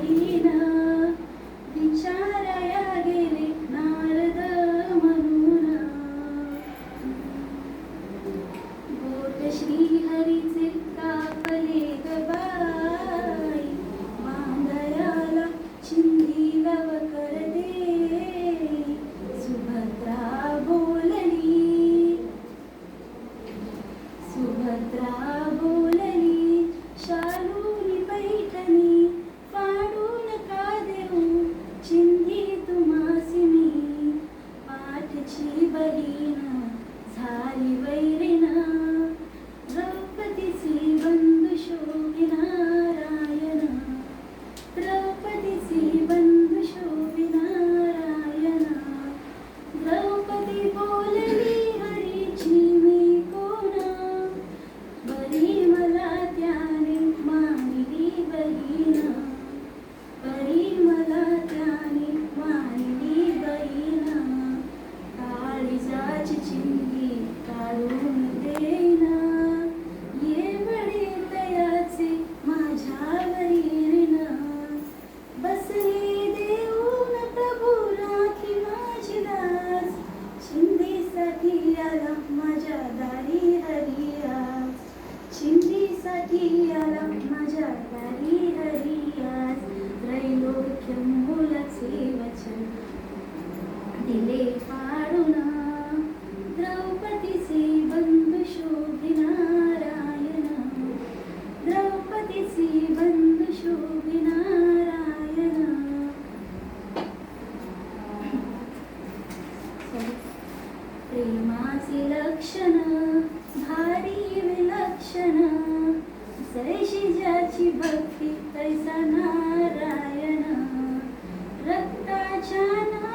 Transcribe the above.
ಕಡಿನ ವಿಚಾರ ಯಾಗಿರಿ ನಾರದ ಮನುನ ಗೋಟ ಶ್ರೀ ಹರಿಚೆ ಕಾಪಲೆ ಗಬಾಯಿ ಮಾಂಗಯಾಲ ಚಿಂದೀಲವ ಕರದೆ. ಸುಭದ್ರಾ ಬೋಲನಿ ಸುಭದ್ರಾ ಬೋಲ चिंधीसाठी आला माझ्या दारी हरियाज त्रैलोक्य मुलाचे वचन. दिले फाडून द्रौपदीचे बंधू शोभिनारायण. द्रौपदीचे बंधू शोभिनारायण. प्रेमाचे लक्षण भारी विलक्षण. जैशी ज्याची भक्ती तैसा नारायण. रक्ताच्या